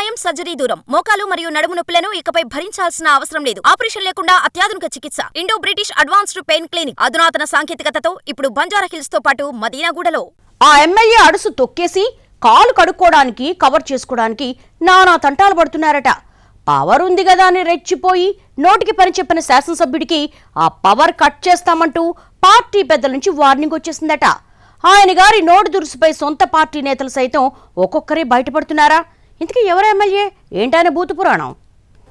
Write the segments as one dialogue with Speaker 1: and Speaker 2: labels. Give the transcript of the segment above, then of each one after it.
Speaker 1: గాయం సర్జరీ దూరం. మోకాలు మరియు నడుము నొప్పులను ఇకపై భరించాల్సిన అవసరం లేదు. ఆపరేషన్ లేకుండా అత్యాధునిక చికిత్స. Indo British advanced pain clinic. అధునాతన సాంకేతికతతో ఇప్పుడు బంజారా హిల్స్తో పాటు మదీనాగూడలో.
Speaker 2: ఆ ఎమ్మెల్యే అడుసు తొక్కేసి కాలు కడుక్కోవడానికి కవర్ చేసుకోవడానికి నానా తంటాలు పడుతున్నారట. పవర్ ఉంది కదా అని రెచ్చిపోయి నోటికి పని చెప్పిన శాసనసభ్యుడికి ఆ పవర్ కట్ చేస్తామంటూ పార్టీ పెద్దల నుంచి వార్నింగ్ వచ్చేసిందట. ఆయన గారి నోటు దురుసుపై సొంత పార్టీ నేతలు సైతం ఒక్కొక్కరే బయటపడుతున్నారా? ఇంతకీ ఎవరు ఎమ్మెల్యే? ఏంటనే భూత పురాణం?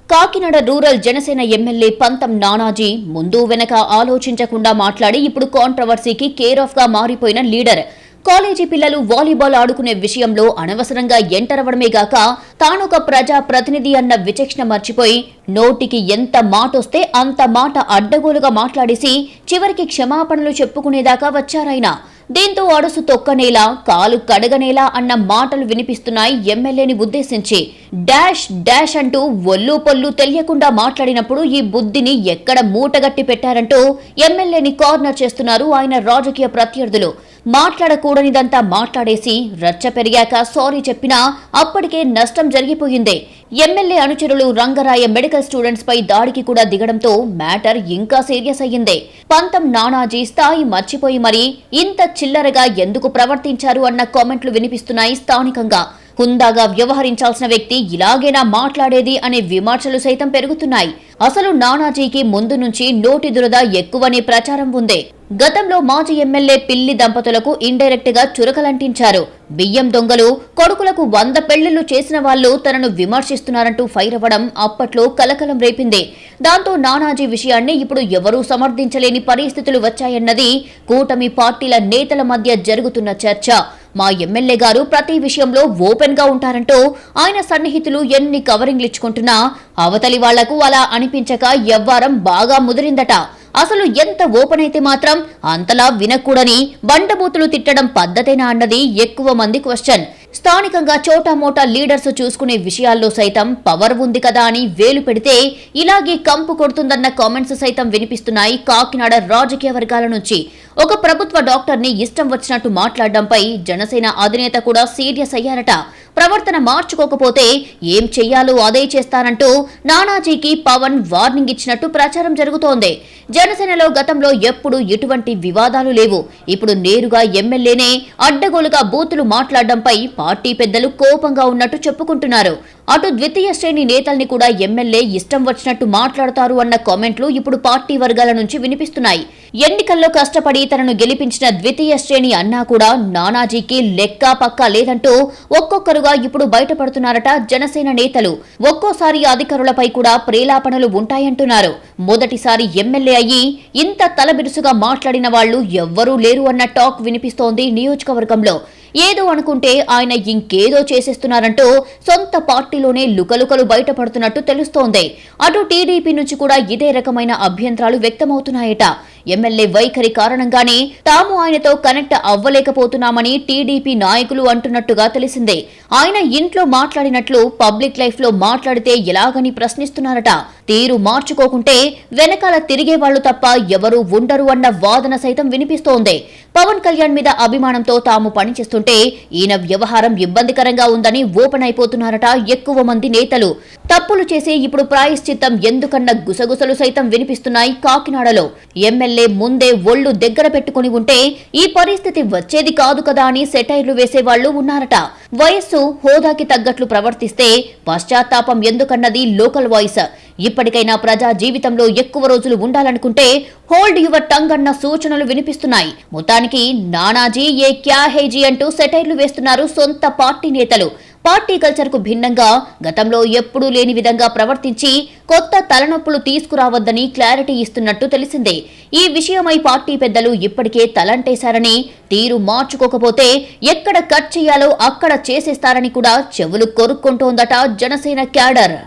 Speaker 3: కాకినాడ రూరల్ జనసేన ఎమ్మెల్యే పంతం నానాజీ ముందు వెనక ఆలోచించకుండా మాట్లాడి ఇప్పుడు కాంట్రవర్సీకి కేర్ ఆఫ్గా మారిపోయిన లీడర్. కాలేజీ పిల్లలు వాలీబాల్ ఆడుకునే విషయంలో అనవసరంగా ఎంటరవడమే గాక తానొక ప్రజా ప్రతినిధి అన్న విచక్షణ మర్చిపోయి నోటికి ఎంత మాటొస్తే అంత మాట అడ్డగోలుగా మాట్లాడేసి చివరికి క్షమాపణలు చెప్పుకునేదాకా వచ్చారైనా దీంతో అడుసు తొక్కనేలా కాలు కడగనేలా అన్న మాటలు వినిపిస్తున్నాయి ఎమ్మెల్యేని ఉద్దేశించి. డాష్ డాష్ అంటూ ఒల్లు పొల్లు తెలియకుండా మాట్లాడినప్పుడు ఈ బుద్ధిని ఎక్కడ మూటగట్టి పెట్టారంటూ ఎమ్మెల్యేని కార్నర్ చేస్తున్నారు ఆయన రాజకీయ ప్రత్యర్థులు. మాట్లాడకూడనిదంతా మాట్లాడేసి రచ్చ పెరిగాక సారీ చెప్పినా అప్పటికే నష్టం జరిగిపోయింది. ఎమ్మెల్యే అనుచరులు రంగరాయ మెడికల్ స్టూడెంట్స్ పై దాడికి కూడా దిగడంతో మ్యాటర్ ఇంకా సీరియస్ అయ్యింది. పంతం నానాజీ స్థాయి మర్చిపోయి మరి ఇంత చిల్లరగా ఎందుకు ప్రవర్తించారు అన్న కామెంట్లు వినిపిస్తున్నాయి స్థానికంగా. హుందాగా వ్యవహరించాల్సిన వ్యక్తి ఇలాగేనా మాట్లాడేది అనే విమర్శలు సైతం పెరుగుతున్నాయి. అసలు నానాజీకి ముందు నుంచి నోటి దురద ఎక్కువనే ప్రచారం ఉంది. గతంలో మాజీ ఎమ్మెల్యే పిల్లి దంపతులకు ఇండైరెక్ట్గా చురకలంటించారు. బియ్యం దొంగలు కొడుకులకు వంద పెళ్ళిళ్ళు చేసిన వాళ్ళు తనను విమర్శిస్తున్నారంటూ ఫైర్ అవ్వడం అప్పట్లో కలకలం రేపింది. దాంతో నానాజీ విషయాన్ని ఇప్పుడు ఎవరూ సమర్థించలేని పరిస్థితులు వచ్చాయన్నది కూటమి పార్టీల నేతల మధ్య జరుగుతున్న చర్చ. మా ఎమ్మెల్యే గారు ప్రతి విషయంలో ఓపెన్గా ఉంటారంటూ ఆయన సన్నిహితులు ఎన్ని కవరింగ్లు ఇచ్చుకుంటున్నా అవతలి వాళ్ళకు అలా అనిపించక ఎవ్వారం బాగా ముదిరిందట. అసలు ఎంత ఓపెన్ అయితే మాత్రం అంతలా వినకూడని బండబూతులు తిట్టడం పద్ధతేనా అన్నది ఎక్కువ మంది క్వశ్చన్. స్థానికంగా చోటా మోటా లీడర్స్ చూసుకునే విషయాల్లో సైతం పవర్ ఉంది కదా అని వేలు పెడితే ఇలాగే కంపు కొడుతుందన్న కామెంట్స్ సైతం వినిపిస్తున్నాయి. కాకినాడ రాజకీయ వర్గాల నుంచి ఒక ప్రభుత్వ డాక్టర్ని ఇష్టం వచ్చినట్టు మాట్లాడడంపై జనసేన అధినేత కూడా సీరియస్ అయ్యారట. ప్రవర్తన మార్చుకోకపోతే ఏం చెయ్యాలో అదే చేస్తానంటూ నానాజీకి పవన్ వార్నింగ్ ఇచ్చినట్టు ప్రచారం జరుగుతోంది. జనసేనలో గతంలో ఎప్పుడు ఎటువంటి వివాదాలు లేవు. ఇప్పుడు నేరుగా ఎమ్మెల్యేనే అడ్డగోలుగా బూతులు మాట్లాడడంపై పార్టీ పెద్దలు కోపంగా ఉన్నట్టు చెప్పుకుంటున్నారు. అటు ద్వితీయ శ్రేణి నేతల్ని కూడా ఎమ్మెల్యే ఇష్టం వచ్చినట్టు మాట్లాడతారు అన్న కామెంట్లు ఇప్పుడు పార్టీ వర్గాల నుంచి వినిపిస్తున్నాయి. ఎన్నికల్లో కష్టపడి తనను గెలిపించిన ద్వితీయ శ్రేణి అన్నా కూడా నానాజీకి లెక్క పక్క లేదంటూ ఒక్కొక్కరుగా ఇప్పుడు బయటపడుతున్నారట జనసేన నేతలు. ఒక్కోసారి అధికారులపై కూడా ప్రేలాపణలు ఉంటాయంటున్నారు. మొదటిసారి ఎమ్మెల్యే అయ్యి ఇంత తలబిరుసుగా మాట్లాడిన వాళ్ళు ఎవ్వరూ లేరు అన్న టాక్ వినిపిస్తోంది నియోజకవర్గంలో. ఏదో అనుకుంటే ఆయన ఇంకేదో చేసేస్తున్నారంటూ సొంత పార్టీలోనే లుకలుకలు బయటపడుతున్నట్టు తెలుస్తోంది. అటు టీడీపీ నుంచి కూడా ఇదే రకమైన అభ్యంతరాలు వ్యక్తమవుతున్నాయట. ఎమ్మెల్యే వైఖరి కారణంగానే తాము ఆయనతో కనెక్ట్ అవ్వలేకపోతున్నామని టీడీపీ నాయకులు అంటున్నట్టుగా తెలిసిందే. ఆయన ఇంట్లో మాట్లాడినట్లు పబ్లిక్ లైఫ్లో మాట్లాడితే ఎలాగని ప్రశ్నిస్తున్నారట. తీరు మార్చుకోకుంటే వెనకాల తిరిగే వాళ్ళు తప్ప ఎవరూ ఉండరు అన్న వాదన సైతం వినిపిస్తోంది. పవన్ కళ్యాణ్ మీద అభిమానంతో తాము పనిచేస్తుంటే ఈయన వ్యవహారం ఇబ్బందికరంగా ఉందని ఓపెన్ అయిపోతున్నారట ఎక్కువ మంది నేతలు. తప్పులు చేసి ఇప్పుడు ప్రాయశ్చిత్తం ఎందుకన్న గుసగుసలు సైతం వినిపిస్తున్నాయి కాకినాడలో. ఎమ్మెల్యే ముందే ఒళ్ళు దగ్గర పెట్టుకుని ఉంటే ఈ పరిస్థితి వచ్చేది కాదు కదా అని సెటైర్లు వేసేవాళ్ళు ఉన్నారట. వయస్సు హోదాకి తగ్గట్లు ప్రవర్తిస్తే పశ్చాత్తాపం ఎందుకన్నది లోకల్ వాయిస్. ఇప్పటికైనా ప్రజా జీవితంలో ఎక్కువ రోజులు ఉండాలనుకుంటే హోల్డ్ యువర్ టంగ్ అన్న సూచనలు వినిపిస్తున్నాయి. మొత్తానికి నానాజీ ఏ క్యా హేజీ అంటూ సెటైర్లు వేస్తున్నారు సొంత పార్టీ నేతలు. పార్టీ కల్చర్కు భిన్నంగా గతంలో ఎప్పుడూ లేని విధంగా ప్రవర్తించి కొత్త తలనొప్పులు తీసుకురావద్దని క్లారిటీ ఇస్తున్నట్టు తెలిసిందే. ఈ విషయమై పార్టీ పెద్దలు ఇప్పటికే తలంటేశారని తీరు మార్చుకోకపోతే ఎక్కడ కట్ చేయాలో అక్కడ చేసేస్తారని కూడా చెవులు కొరుక్కుంటోందట జనసేన క్యాడర్.